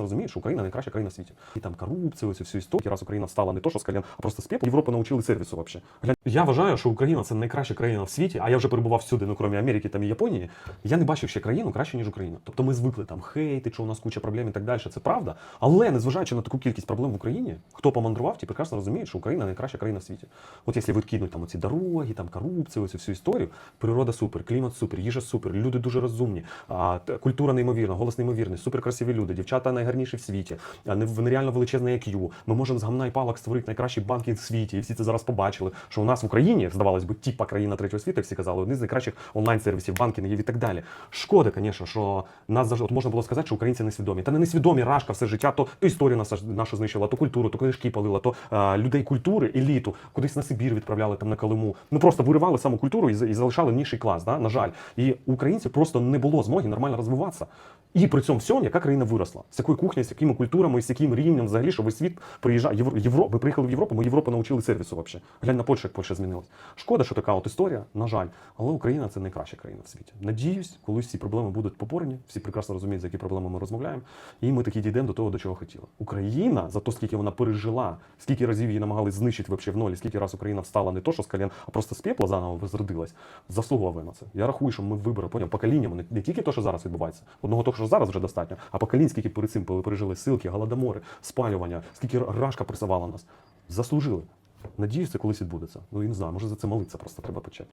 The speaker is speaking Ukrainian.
розумієш, Україна найкраща країна в світі. І там корупція, ось всю історію. Раз Україна стала не то, що з колін, а просто з пепла. Європу навчили сервісу взагалі. Глянь, я вважаю, що Україна це найкраща країна в світі, а я вже перебував всюди, ну крім Америки там і Японії. Я не бачив ще країну краще, ніж Україна. Тобто ми звикли там хейти, що у нас куча проблем і так далі. Це правда. Але незважаючи на таку кількість проблем в Україні, хто помандрував, ті прекрасно розуміють, що Україна найкраща країна в світі. От якщо відкинуть там оці дороги, там корупцію, ось всю історію, природа супер, клімат супер, їжа супер, люди дуже розумні, культура неймовірна, голос неймовірний, суперкрасиві люди, дівчата найгарніші в світі, не- нереально величезне IQ. Ми можемо з гамна і палок створити найкращий банкінг в світі. І всі це зараз побачили. Що у нас в Україні, здавалось би, типа країна третього світу, всі казали, один з найкращих онлайн-сервісів, банкінгів і так далі. Шкода, звісно, що нас завжди от можна було сказати, що українці несвідомі. Та не несвідомі рашка все життя, то, то історію нашу знищила, то культуру, то книжки палила, то а, людей культури, еліту, кудись на Сибір відправляли там на Калиму. Ну просто виривали саму культуру і, і залишали нижчий клас. Да? На жаль. І українців просто не було змоги нормально розвиватися. І при цьому всьому, яка країна виросла, з якою кухнею, з якими культурами, з яким рівнем взагалі, що весь світ приїжджає. Євро, Євро, ви приїхали в Європу, ми Європу навчили сервісу взагалі. Глянь на Польщу, як Польща змінилась. Шкода, що така от історія, на жаль. Але Україна це найкраща країна в світі. Надіюсь, колись ці проблеми будуть попорені. Всі прекрасно розуміють, за які проблеми ми розмовляємо. І ми таки дійдемо до того, до чого хотіли. Україна за те, скільки вона пережила, скільки разів її намагались знищити вообще в нолі, скільки раз Україна встала не то, що з колін, а просто з пепла заново возродилась, заслуговує на це. Я рахую, що ми вибори поняв поколіннями, не, не тільки те, що зараз відбувається, одного того, що зараз вже достатньо, а поколінь, скільки перед цим пережили силки, голодомори, спалювання, скільки рашка пресувала нас. Заслужили. Надіюсь, це колись відбудеться. Ну і не знаю, може за це молитися просто треба почати.